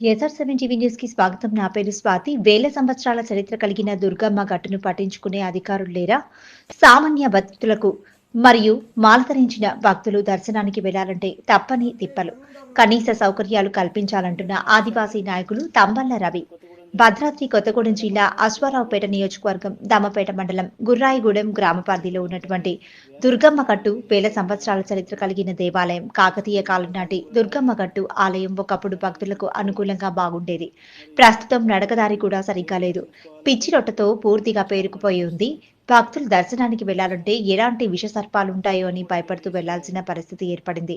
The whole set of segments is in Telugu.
ఎస్ఆర్ సెవెన్ టీవీ న్యూస్కి స్వాగతం. నా పేరు స్వాతి. వేల సంవత్సరాల చరిత్ర కలిగిన దుర్గమ్మ గట్టును పట్టించుకునే అధికారులు లేరా? సామాన్య భక్తులకు మరియు మాలతరించిన భక్తులు దర్శనానికి వెళ్ళాలంటే తప్పని తిప్పలు. కనీస సౌకర్యాలు కల్పించాలంటున్న ఆదివాసీ నాయకులు తంబల్ల రవి. భద్రాద్రి కొత్తగూడెం జిల్లా అశ్వారావుపేట నియోజకవర్గం దామపేట మండలం గుర్రాయిగూడెం గ్రామ పరిధిలో ఉన్నటువంటి దుర్గమ్మ కట్టు వేల సంవత్సరాల చరిత్ర కలిగిన దేవాలయం. కాకతీయ కాలం నాటి దుర్గమ్మ కట్టు ఆలయం ఒకప్పుడు భక్తులకు అనుకూలంగా బాగుండేది. ప్రస్తుతం నడకదారి కూడా సరిగ్గా లేదు. పిచ్చి రొట్టతో పూర్తిగా పేరుకుపోయి ఉంది. భక్తులు దర్శనానికి వెళ్ళాలంటే ఎలాంటి విష సర్పాలు ఉంటాయో అని భయపడుతూ వెళ్ళాల్సిన పరిస్థితి ఏర్పడింది.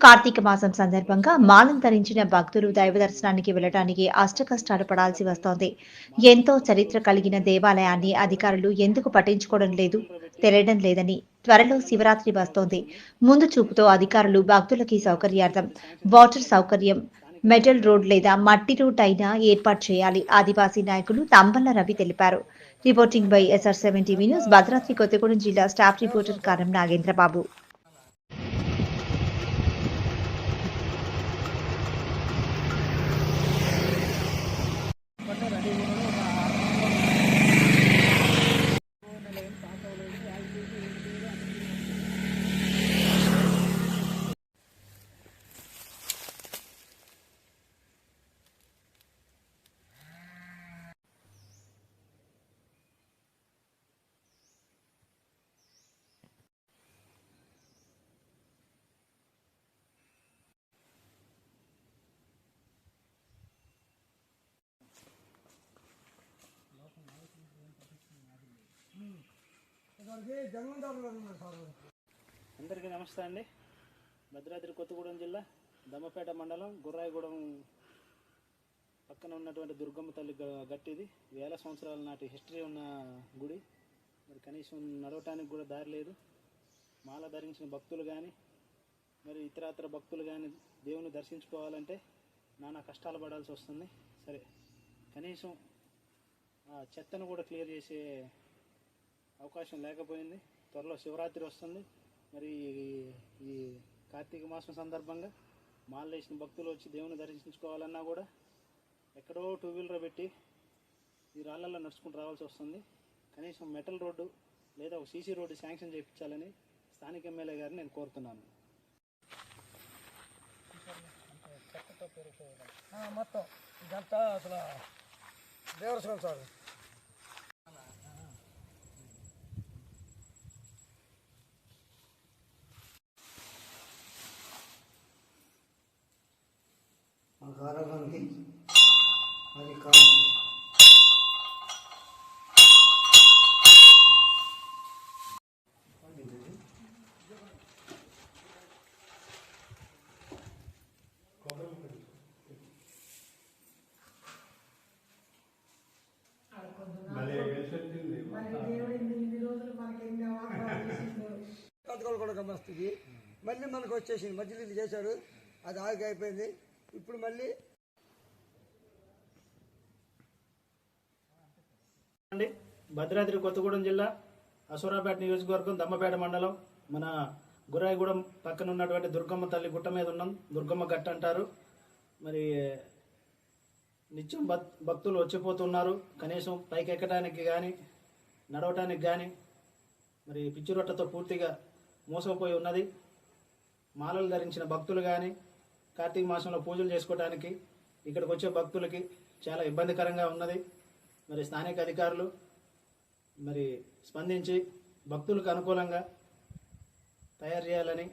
కార్తీక మాసం సందర్భంగా మాలం ధరించిన భక్తులు దైవ దర్శనానికి వెళ్ళడానికి అష్టకష్టాలు పడాల్సి వస్తోంది. ఎంతో చరిత్ర కలిగిన దేవాలయాన్ని అధికారులు ఎందుకు పట్టించుకోవడం లేదు తెలియడం లేదని త్వరలో శివరాత్రి వస్తోంది. ముందు చూపుతో అధికారులు భక్తులకి సౌకర్యార్థం వాటర్ సౌకర్యం మెటల్ రోడ్ లేదా మట్టి రూట్ అయినా ఏర్పాటు చేయాలి ఆదివాసీ నాయకులు తంబల్ల రవి తెలిపారు. Reporting by SR seven TV news Bhadradri Kothagudem జిల్లా స్టాఫ్ రిపోర్టర్ కారం నాగేంద్రబాబు. అందరికీ నమస్తే అండి. భద్రాద్రి కొత్తగూడెం జిల్లా దమ్మపేట మండలం గుర్రాయిగూడెం పక్కన ఉన్నటువంటి దుర్గమ్మ తల్లి గట్టిది. వేల సంవత్సరాల నాటి హిస్టరీ ఉన్న గుడి. మరి కనీసం నడవటానికి కూడా దారి లేదు. మాల ధరించిన భక్తులు కానీ మరి ఇతరాతర భక్తులు కానీ దేవుని దర్శించుకోవాలంటే నానా కష్టాలు పడాల్సి వస్తుంది. సరే కనీసం ఆ చెత్తను కూడా క్లియర్ చేసే అవకాశం లేకపోయింది. త్వరలో శివరాత్రి వస్తుంది. మరి ఈ- కార్తీక మాసం సందర్భంగా మాలేసిన భక్తులు వచ్చి దేవుని దర్శించుకోవాలన్నా కూడా ఎక్కడో టూ వీలర్ పెట్టి ఈ రాళ్ళల్లో నడుచుకుంటూ రావాల్సి వస్తుంది. కనీసం మెటల్ రోడ్డు లేదా ఒక సీసీ రోడ్డు శాంక్షన్ చేయించాలని స్థానిక ఎమ్మెల్యే గారిని నేను కోరుతున్నాను. మొత్తం ఇదంతా అసలు దేవరసం సార్. ఆరోగ్యానికి అది కాదు కూడా గమనిస్తుంది మళ్ళీ మనకు వచ్చేసింది మధ్యలో ఇది చేశారు అది ఆగి అయిపోయింది ఇప్పుడు మళ్ళీ. అండి భద్రాద్రి కొత్తగూడెం జిల్లా అసూరాపేట నియోజకవర్గం దమ్మపేట మండలం. మన గురాయిగూడెం పక్కన ఉన్నటువంటి దుర్గమ్మ తల్లి గుట్ట మీద ఉన్నాం. దుర్గమ్మ గట్ట అంటారు. మరి నిత్యం భక్తులు వచ్చిపోతున్నారు. కనీసం పైకి ఎక్కడానికి కానీ నడవటానికి కానీ మరి పిచ్చి రొట్టతో పూర్తిగా మోసపోయి ఉన్నది. మాలలు ధరించిన భక్తులు కానీ కార్తీక మాసంలో పూజలు చేసుకోవడానికి ఇక్కడికి వచ్చే భక్తులకి చాలా ఇబ్బందికరంగా ఉన్నది. మరి స్థానిక అధికారులు మరి స్పందించి భక్తులకు అనుకూలంగా తయారు చేయాలని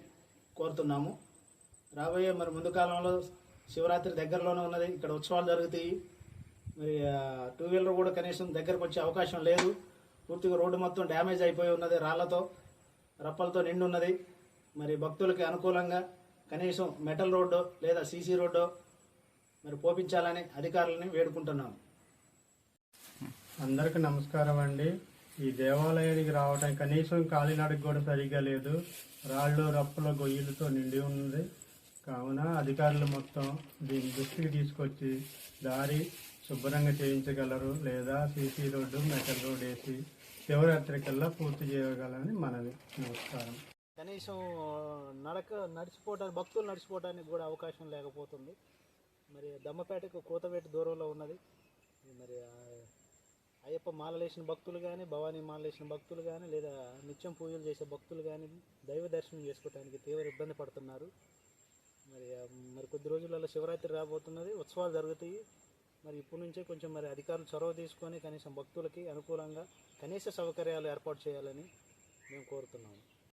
కోరుతున్నాము. రాబోయే మరి ముందు కాలంలో శివరాత్రి దగ్గరలోనే ఉన్నది. ఇక్కడ ఉత్సవాలు జరుగుతాయి. మరి టూ వీలర్ కూడా కనీసం దగ్గరకు వచ్చే అవకాశం లేదు. పూర్తిగా రోడ్డు మొత్తం డ్యామేజ్ అయిపోయి ఉన్నది. రాళ్ళతో రప్పలతో నిండి ఉన్నది మరి భక్తులకి అనుకూలంగా కనీసం మెటల్ రోడ్డు లేదా సీసీ రోడ్డు మరి పోపించాలని అధికారులని వేడుకుంటున్నాము అందరికీ నమస్కారం అండి. ఈ దేవాలయానికి రావటం కనీసం కాలినడక కూడా సరిగ్గా లేదు. రాళ్ళు రప్పుల గొయ్యలతో నిండి ఉన్నది. కావున అధికారులు మొత్తం దీని దృష్టికి తీసుకొచ్చి దారి శుభ్రంగా చేయించగలరు లేదా సీసీ రోడ్డు మెటల్ రోడ్ వేసి శివరాత్రికల్లా పూర్తి చేయగలరని మనవి. నమస్కారం. కనీసం నడక నడిచిపోవడానికి భక్తులు నడిచిపోవడానికి కూడా అవకాశం లేకపోతుంది. మరి దమ్మపేటకు కోతవేట దూరంలో ఉన్నది. మరి అయ్యప్ప మాలలేసిన భక్తులు కానీ భవానీ మాలలేసిన భక్తులు కానీ లేదా నిత్యం పూజలు చేసే భక్తులు కానీ దైవ దర్శనం చేసుకోవడానికి తీవ్ర ఇబ్బంది పడుతున్నారు. మరి మరి కొద్ది రోజులలో శివరాత్రి రాబోతున్నది. ఉత్సవాలు జరుగుతాయి. మరి ఇప్పటి నుంచే కొంచెం మరి అధికారులు చొరవ తీసుకొని కనీసం భక్తులకి అనుకూలంగా కనీస సౌకర్యాలు ఏర్పాటు చేయాలని మేము కోరుతున్నాము.